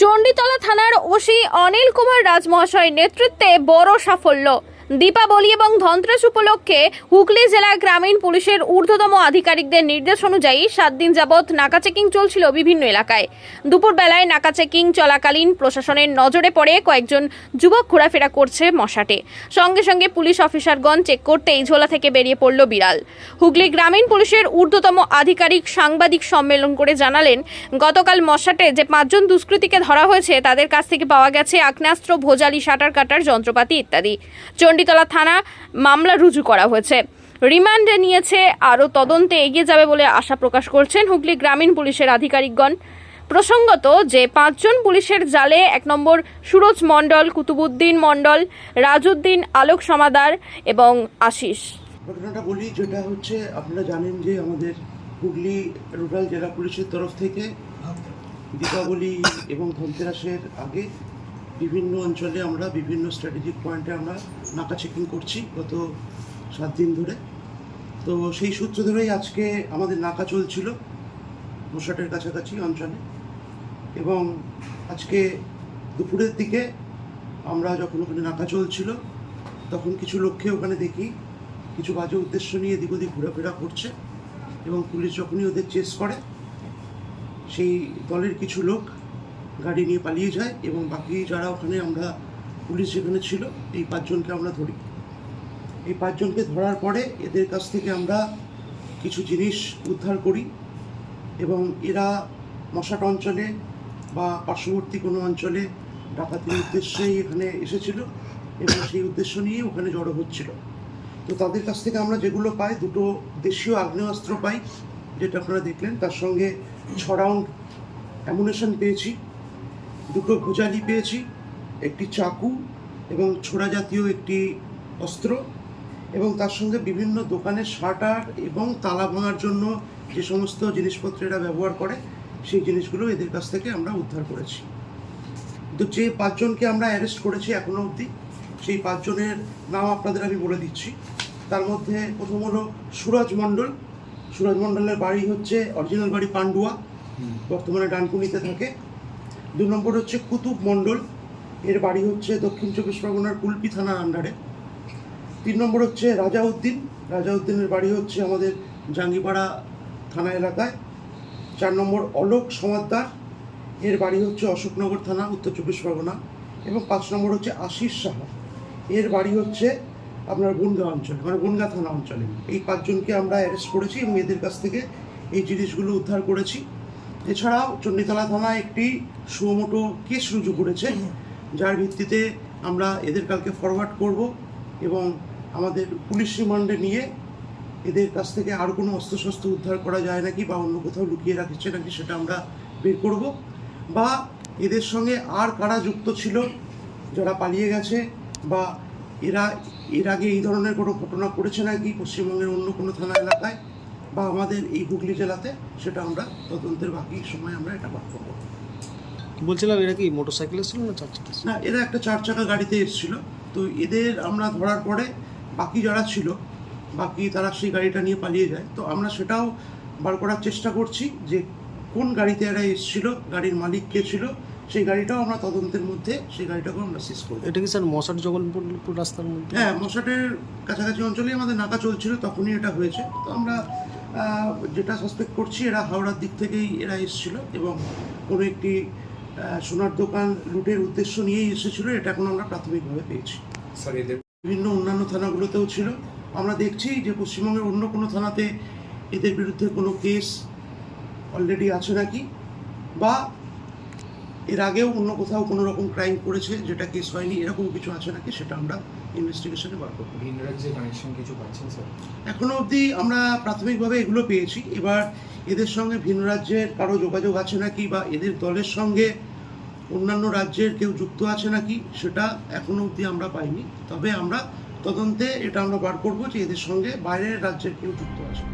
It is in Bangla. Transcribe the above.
চণ্ডীতলা থানার ওসি অনিল কুমার রাজমহাশয়ের নেতৃত্বে বড় সাফল্য। দীপাবলি এবং ধনতেরাস উপলক্ষে হুগলি জেলা গ্রামীণ পুলিশের ঊর্ধ্বতম আধিকারিকদের নির্দেশ অনুযায়ী সাত দিন যাবৎ নাকা চেকিং চলছিল বিভিন্ন এলাকায়। দুপুরবেলায় নাকা চেকিং চলাকালীন প্রশাসনের নজরে পড়ে কয়েকজন যুবক ঘোরাফেরা করছে মশাটে। সঙ্গে সঙ্গে পুলিশ অফিসারগণ চেক করতেই ঝোলা থেকে বেরিয়ে পড়ল বিড়াল। হুগলি গ্রামীণ পুলিশের ঊর্ধ্বতম আধিকারিক সাংবাদিক সম্মেলন করে জানালেন, গতকাল মশাটে যে পাঁচজন দুষ্কৃতীকে ধরা হয়েছে তাদের কাছ থেকে পাওয়া গেছে আগ্নেয়াস্ত্র, ভোজালি, সাঁটার কাটার যন্ত্রপাতি ইত্যাদি। চণ্ডীতলা থানা মামলা রুজু করা হয়েছে। রিমান্ডে নিয়েছে আরও তদন্তে এগিয়ে যাবে বলে আশা প্রকাশ করছেন হুগলি গ্রামীণ পুলিশের আধিকারিকগণ। প্রসঙ্গত যে পাঁচজন পুলিশের জালে, এক নম্বর সুরজ মণ্ডল, কুতুবুদ্দিন মণ্ডল, রাজউদ্দিন আলোক সমাদার এবং আশিস। ঘটনাটা বলি, যেটা হচ্ছে আপনারা জানেন যে আমাদের হুগলি রুরাল জেলা পুলিশের তরফ থেকে দীপাবলি এবং ধনতেরাসের আগে বিভিন্ন অঞ্চলে আমরা বিভিন্ন স্ট্র্যাটেজিক পয়েন্টে আমরা নাকা চেকিং করছি গত সাত দিন ধরে। তো সেই সূত্র ধরেই আজকে আমাদের নাকা চলছিল মশাটের কাছাকাছি অঞ্চলে এবং আজকে দুপুরের দিকে আমরা যখন ওখানে নাকা চলছিল, তখন কিছু লোককে ওখানে দেখি, কিছু বাজে উদ্দেশ্য নিয়ে এদিক ওদিক ঘোরাফেরা করছে এবং পুলিশ যখনই ওদের চেস করে, সেই দলের কিছু লোক গাড়ি নিয়ে পালিয়ে যায় এবং বাকি যারা ওখানে আমরা পুলিশ যেখানে ছিল, এই পাঁচজনকে আমরা ধরি। এই পাঁচজনকে ধরার পরে এদের কাছ থেকে আমরা কিছু জিনিস উদ্ধার করি এবং এরা মশাট অঞ্চলে বা পার্শ্ববর্তী কোনো অঞ্চলে ডাকাতির উদ্দেশ্যেই এখানে এসেছিল এবং সেই উদ্দেশ্য নিয়েই ওখানে জড়ো হচ্ছিল। তো তাদের কাছ থেকে আমরা যেগুলো পাই, দুটো দেশীয় আগ্নেয়াস্ত্র পাই, যেটা আপনারা দেখলেন, তার সঙ্গে ছ রাউন্ড অ্যামুনেশন পেয়েছি। দুটো ভুজালি পেয়েছি একটি চাকু এবং ছোড়া জাতীয় একটি অস্ত্র এবং তার সঙ্গে বিভিন্ন দোকানের শাটার এবং তালা ভাঙার জন্য যে সমস্ত জিনিসপত্র এরা ব্যবহার করে সেই জিনিসগুলো এদের কাছ থেকে আমরা উদ্ধার করেছি। তো যে পাঁচজনকে আমরা অ্যারেস্ট করেছি এখনও অবধি সেই পাঁচজনের নাম আপনাদের আমি বলে দিচ্ছি। তার মধ্যে প্রথম হলো সুরজ মণ্ডল। সুরজ মণ্ডলের বাড়ি হচ্ছে অরিজিনাল বাড়ি পান্ডুয়া। বর্তমানে ডানকুনিতে থাকে। দু নম্বর হচ্ছে কুতুব মণ্ডল। এর বাড়ি হচ্ছে দক্ষিণ চব্বিশ পরগনার কুলপি থানার আন্ডারে। তিন নম্বর হচ্ছে রাজাউদ্দিন। রাজাউদ্দিনের বাড়ি হচ্ছে আমাদের জাঙ্গিপাড়া থানা এলাকায়। চার নম্বর অলোক সমাদ্দার। এর বাড়ি হচ্ছে অশোকনগর থানা, উত্তর চব্বিশ পরগনা। এবং পাঁচ নম্বর হচ্ছে আশিস সাহা। এর বাড়ি হচ্ছে আপনার বনগা অঞ্চলে মানে বনগা থানা অঞ্চলে। এই পাঁচজনকে আমরা অ্যারেস্ট করেছি এবং এদের কাছ থেকে এই জিনিসগুলো উদ্ধার করেছি। এছাড়াও চণ্ডীতলা থানা একটি সুমোটো কেস রুজু করেছে, যার ভিত্তিতে আমরা এদের কালকে ফরওয়ার্ড করব এবং আমাদের পুলিশ রিমান্ডে নিয়ে এদের কাছ থেকে আর কোনো অস্ত্রশস্ত্র উদ্ধার করা যায় নাকি বা অন্য কোথাও লুকিয়ে রাখছে নাকি সেটা আমরা বের করব বা এদের সঙ্গে আর কারা যুক্ত ছিল, যারা পালিয়ে গেছে বা এরা, এর আগে এই ধরনের কোনো ঘটনা করেছে নাকি পশ্চিমবঙ্গের অন্য কোনো থানা এলাকায়? বা আমাদের এই হুগলি জেলাতে সেটা আমরা তদন্তের বাকি সময় আমরা এটা বার করব। বলছিলাম এরা কি মোটরসাইকেল ছিল না চার চাকা? না এরা একটা চার চাকা গাড়িতে এসেছিল। তো এদের আমরা ধরার পরে বাকি যারা ছিল বাকি তারা সেই গাড়িটা নিয়ে পালিয়ে যায়। তো আমরা সেটাও বার করার চেষ্টা করছি যে কোন গাড়িতে এরা এসেছিল গাড়ির মালিক কে ছিল সেই গাড়িটাও আমরা তদন্তের মধ্যে সেই গাড়িটাকেও আমরা শেষ করব এটা কি স্যার মশাট জগন্নাথপুর রাস্তার মধ্যে? হ্যাঁ মশাটের কাছাকাছি অঞ্চলেই আমাদের নাকা চলছিল তখনই এটা হয়েছে। তো আমরা যেটা সাসপেক্ট করছি এরা হাওড়ার দিক থেকেই এরা এসেছিল এবং কোনো একটি সোনার দোকান লুটের উদ্দেশ্য নিয়েই এসেছিল এটা এখন আমরা প্রাথমিকভাবে পেয়েছি। বিভিন্ন অন্যান্য থানাগুলোতেও ছিল। আমরা দেখছি যে পশ্চিমবঙ্গের অন্য কোনো থানাতে এদের বিরুদ্ধে কোনো কেস অলরেডি আছে নাকি বা এর আগেও অন্য কোথাও কোনো রকম ক্রাইম করেছে যেটা কেস হয়নি এরকম কিছু আছে নাকি সেটা আমরা ইনভেস্টিগেশনে বার করব। ভিন রাজ্যে কানেকশন কিছু পাচ্ছেন স্যার এখনও অবধি আমরা প্রাথমিকভাবে এগুলো পেয়েছি। এবার এদের সঙ্গে ভিন্ন রাজ্যের কারও যোগাযোগ আছে নাকি বা এদের দলের সঙ্গে অন্যান্য রাজ্যের কেউ যুক্ত আছে নাকি সেটা এখনও অবধি আমরা পাইনি। তবে আমরা তদন্তে এটা আমরা বার করব যে এদের সঙ্গে বাইরের রাজ্যের কেউ যুক্ত আছে।